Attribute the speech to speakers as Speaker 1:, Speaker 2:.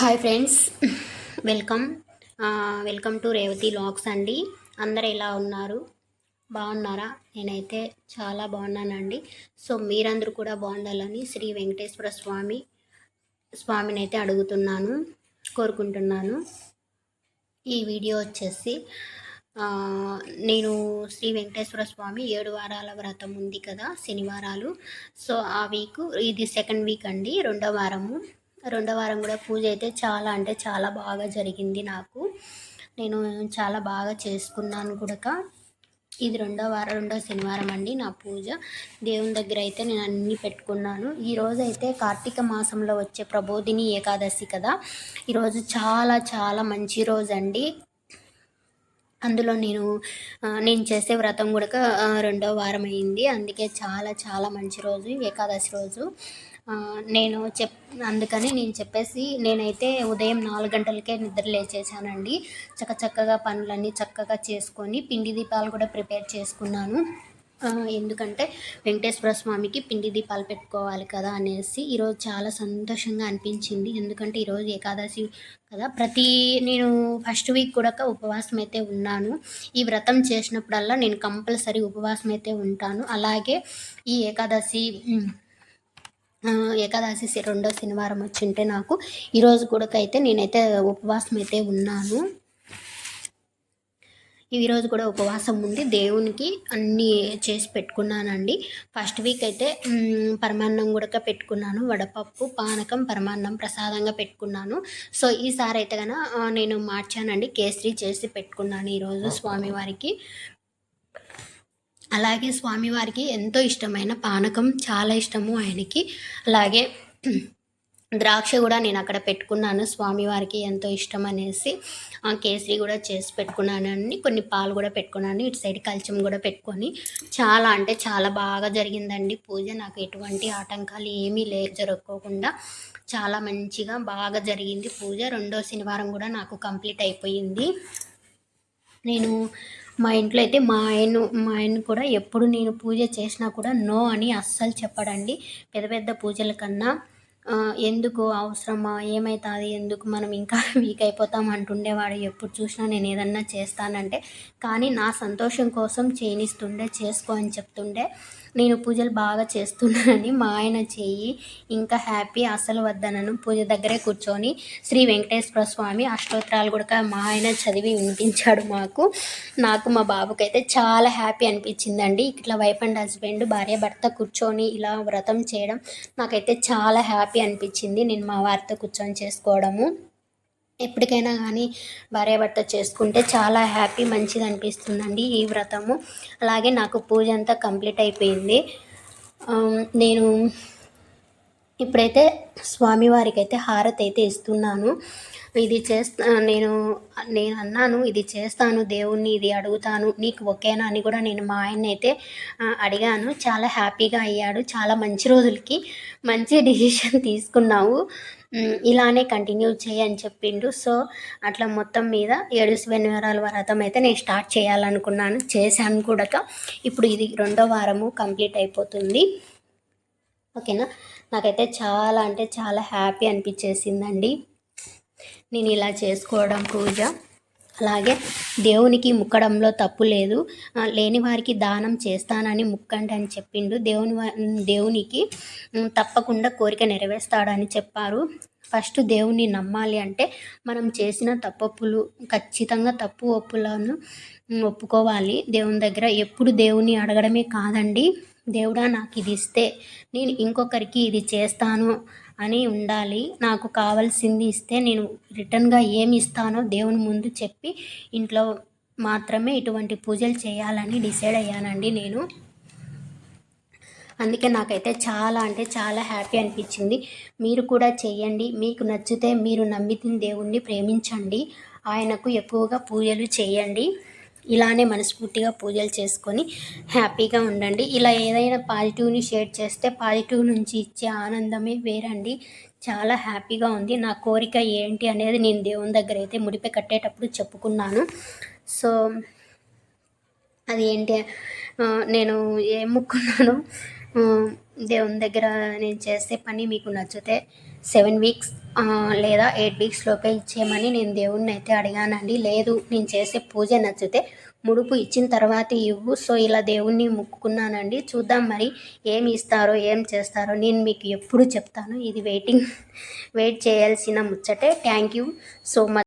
Speaker 1: Hi friends. Welcome. Welcome to Revathi lakhs అండి. అందరు ఎలా ఉన్నారు? బాగున్నారా? నేనైతే చాలా బాగున్నానండి. సో మీరందరూ కూడా బాగుండాలని శ్రీ వెంకటేశ్వర స్వామి స్వామిని అయితే అడుగుతున్నాను కోరుకుంటున్నాను. ఈ వీడియో వచ్చేసి నేను శ్రీ వెంకటేశ్వర స్వామి ఏడు వారాల వ్రతం ఉంది కదా శనివారాలు. సో ఆ వీక్ ఇది సెకండ్ వీక్ అండి రెండో వారము. రెండో వారం కూడా పూజ అయితే చాలా అంటే చాలా బాగా జరిగింది నాకు. నేను చాలా బాగా చేసుకున్నాను కూడా ఇది రెండో వారం రెండో శనివారం అండి నా పూజ. దేవుని దగ్గర అయితే నేను అన్నీ పెట్టుకున్నాను. ఈ అయితే కార్తీక మాసంలో వచ్చే ప్రబోధిని ఏకాదశి కదా. ఈరోజు చాలా చాలా మంచి రోజు అండి. అందులో నేను నేను చేసే వ్రతం కూడా రెండో వారం అయింది. అందుకే చాలా చాలా మంచి రోజు ఏకాదశి రోజు. నేను చెప్ అందుకని నేను చెప్పేసి నేనైతే ఉదయం నాలుగు గంటలకే నిద్ర లేచేసానండి చక్క చక్కగా పనులన్నీ చక్కగా చేసుకొని పిండి దీపాలు కూడా ప్రిపేర్ చేసుకున్నాను. ఎందుకంటే వెంకటేశ్వర స్వామికి పిండి దీపాలు పెట్టుకోవాలి కదా అనేసి ఈరోజు చాలా సంతోషంగా అనిపించింది. ఎందుకంటే ఈరోజు ఏకాదశి కదా ప్రతి నేను ఫస్ట్ వీక్ కూడా ఉపవాసం అయితే ఉన్నాను. ఈ వ్రతం చేసినప్పుడల్లా నేను కంపల్సరీ ఉపవాసం అయితే ఉంటాను. అలాగే ఈ ఏకాదశి ఏకాదశి రెండో శనివారం వచ్చింటే నాకు ఈరోజు కూడా అయితే నేనైతే ఉపవాసం అయితే ఉన్నాను. ఈ రోజు కూడా ఉపవాసం ఉండి దేవునికి అన్నీ చేసి పెట్టుకున్నానండి. ఫస్ట్ వీక్ అయితే పరమాన్నం కూడా పెట్టుకున్నాను. వడపప్పు పానకం పరమాన్నం ప్రసాదంగా పెట్టుకున్నాను. సో ఈసారి అయితే కనుక నేను మార్చానండి. కేసరి చేసి పెట్టుకున్నాను ఈరోజు స్వామివారికి. అలాగే స్వామివారికి ఎంతో ఇష్టమైన పానకం చాలా ఇష్టము ఆయనకి. అలాగే ద్రాక్ష కూడా నేను అక్కడ పెట్టుకున్నాను. స్వామివారికి ఎంతో ఇష్టం అనేసి కేసరి కూడా చేసి పెట్టుకున్నానండి కొన్ని పాలు కూడా పెట్టుకున్నాను. ఇటు సైడ్ కల్చం కూడా పెట్టుకొని. చాలా అంటే చాలా బాగా జరిగిందండి. పూజ నాకు ఎటువంటి ఆటంకాలు ఏమీ లే జరగకోకుండా చాలా మంచిగా బాగా జరిగింది పూజ. రెండో శనివారం కూడా నాకు కంప్లీట్ అయిపోయింది. నేను మా ఇంట్లో అయితే మా ఆయన మా ఆయన కూడా ఎప్పుడు నేను పూజ చేసినా కూడా నో అని అస్సలు చెప్పడండి. పెద్ద పెద్ద పూజల కన్నా ఎందుకు అవసరమా? ఏమవుతుంది ఎందుకు మనం ఇంకా వీక్ అయిపోతాం అంటుండేవాడు. ఎప్పుడు చూసినా నేను ఏదన్నా చేస్తానంటే కానీ నా సంతోషం కోసం చేయనిస్తుండే చేసుకో అని చెప్తుండే. నేను పూజలు బాగా చేస్తున్నానని మా ఆయన చెయ్యి ఇంకా హ్యాపీ అసలు వద్దనను పూజ దగ్గరే కూర్చొని శ్రీ వెంకటేశ్వర స్వామి అష్టోత్తరాలు కూడా మా ఆయన చదివి వినిపించాడు మాకు. నాకు మా బాబుకైతే చాలా హ్యాపీ అనిపించిందండి. ఇట్లా వైఫ్ అండ్ హస్బెండ్ భార్య భర్త కూర్చొని ఇలా వ్రతం చేయడం నాకైతే చాలా హ్యాపీ హ్యాపీ అనిపించింది. నేను మా వారితో కూర్చొని చేసుకోవడము. ఎప్పటికైనా కానీ భార్యాభర్త చేసుకుంటే చాలా హ్యాపీ మంచిది అనిపిస్తుందండి ఈ వ్రతము. అలాగే నాకు పూజ అంతా కంప్లీట్ అయిపోయింది. నేను ఇప్పుడైతే స్వామివారికి అయితే హారతి అయితే ఇస్తున్నాను. ఇది చేస్తా నేను నేను అన్నాను ఇది చేస్తాను దేవుణ్ణి ఇది అడుగుతాను నీకు ఓకేనా అని కూడా నేను మా ఆయన్ని అయితే అడిగాను. చాలా హ్యాపీగా అయ్యాడు. చాలా మంచి రోజులకి మంచి డిసిషన్ తీసుకున్నావు. ఇలానే కంటిన్యూ చేయి అని చెప్పిండు. సో అట్లా మొత్తం మీద ఏడు శనివారాల వ్రతం అయితే నేను స్టార్ట్ చేయాలనుకున్నాను. చేశాను కూడా. ఇప్పుడు ఇది రెండో వారము కంప్లీట్ అయిపోతుంది. ఓకేనా? నాకైతే చాలా అంటే చాలా హ్యాపీ అనిపించేసిందండి. నేను ఇలా చేసుకోవడం పూజ. అలాగే దేవునికి ముక్కడంలో తప్పు లేదు. లేని వారికి దానం చేస్తానని ముక్కండి అని చెప్పిండు. దేవుని దేవునికి తప్పకుండా కోరిక నెరవేరుస్తాడని చెప్పారు. ఫస్ట్ దేవుణ్ణి నమ్మాలి అంటే మనం చేసిన తప్పప్పులు ఖచ్చితంగా తప్పు ఒప్పులను ఒప్పుకోవాలి. దేవుని దగ్గర ఎప్పుడు దేవుని అడగడమే కాదండి. దేవుడా నాకు ఇది ఇస్తే నేను ఇంకొకరికి ఇది చేస్తాను అని ఉండాలి. నాకు కావాల్సింది ఇస్తే నేను రిటర్న్గా ఏమి ఇస్తానో దేవుని ముందు చెప్పి ఇంట్లో మాత్రమే ఇటువంటి పూజలు చేయాలని డిసైడ్ అయ్యానండి నేను. అందుకే నాకైతే చాలా అంటే చాలా హ్యాపీ అనిపించింది. మీరు కూడా చేయండి. మీకు నచ్చితే మీరు నమ్మితిన దేవుణ్ణి ప్రేమించండి. ఆయనకు ఎక్కువగా పూజలు చేయండి. ఇలానే మనస్ఫూర్తిగా పూజలు చేసుకొని హ్యాపీగా ఉండండి. ఇలా ఏదైనా పాజిటివ్ని షేర్ చేస్తే పాజిటివ్ నుంచి ఇచ్చే ఆనందమే వేరండి. చాలా హ్యాపీగా ఉంది. నా కోరిక ఏంటి అనేది నేను దేవుని దగ్గర అయితే ముడిపే కట్టేటప్పుడు చెప్పుకున్నాను. సో అది ఏంటి? నేను ఏం ముక్కున్నాను దేవుని దగ్గర నేను చేసే పని మీకు నచ్చితే సెవెన్ వీక్స్ లేదా ఎయిట్ వీక్స్ లోపే ఇచ్చేయమని నేను దేవుణ్ణి అయితే అడిగానండి. లేదు నేను చేసే పూజ నచ్చితే ముడుపు ఇచ్చిన తర్వాత ఇవ్వు. సో ఇలా దేవుణ్ణి మొక్కుకున్నానండి. చూద్దాం మరి ఏం ఇస్తారో ఏం చేస్తారో నేను మీకు ఎప్పుడు చెప్తాను. ఇది వెయిటింగ్ వెయిట్ చేయాల్సిన ముచ్చటే. Thank you so much